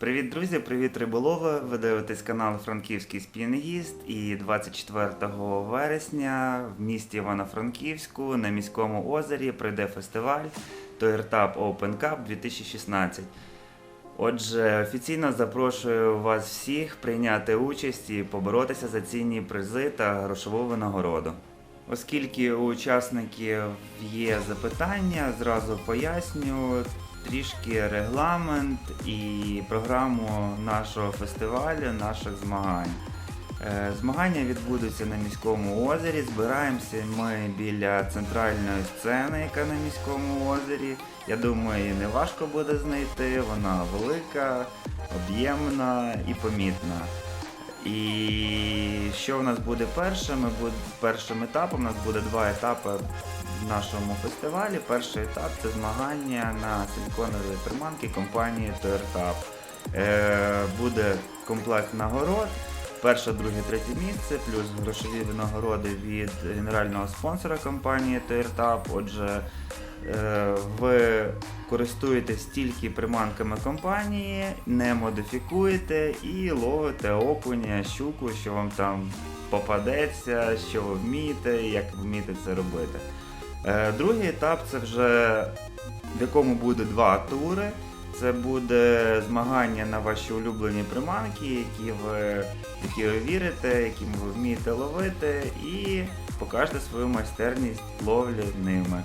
Привіт, друзі! Привіт, риболови! Ви дивитесь канал Франківський Спінгіст. І 24 вересня в місті Івано-Франківську на міському озері прийде фестиваль Toyrtap Open Cup 2016. Отже, офіційно запрошую вас всіх прийняти участь і поборотися за цінні призи та грошову винагороду. Оскільки у учасників є запитання, зразу поясню трішки регламент і програму нашого фестивалю, наших змагань. Е, Змагання відбудуться на міському озері. Збираємося ми біля центральної сцени, яка на міському озері. Я думаю, її не важко буде знайти. Вона велика, об'ємна і помітна. І що в нас буде першим? Першим етапом у нас буде два етапи в нашому фестивалі. Перший етап це змагання на силіконові приманки компанії. Е, буде комплект нагород. Перше, друге, третє місце, плюс грошові винагороди від генерального спонсора компанії ToyrTap. Отже, е, ви користуєтесь тільки приманками компанії, не модифікуєте і ловите окуня, щуку, що вам там попадеться, що ви вмієте, як вмієте це робити. Е, Другий етап це вже в якому буде два тури. Це буде змагання на ваші улюблені приманки, які ви, які ви вірите, яким ви вмієте ловити, і покажете свою майстерність ловлі ними.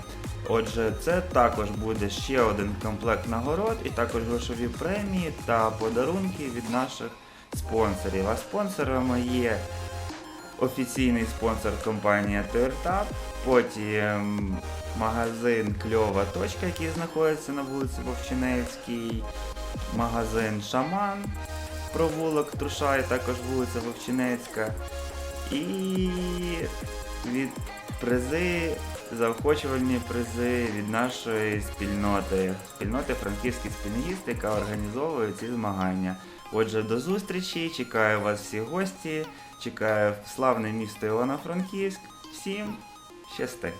Отже, це також буде ще один комплект нагород, і також грошові премії та подарунки від наших спонсорів. А спонсорами є офіційний спонсор компанія ToyrTap, потім магазин Кльова точка, який знаходиться на вулиці Вовчинецькій, магазин Шаман, провулок Трушай, також вулиця Вовчинецька. І від призи, заохочувальні призи від нашої спільноти, спільноти Франківський спільногісти, яка організовує ці змагання. Отже, до зустрічі, чекаю вас всі гості, чекаю славне місто Івано-Франківськ. Всім щасти!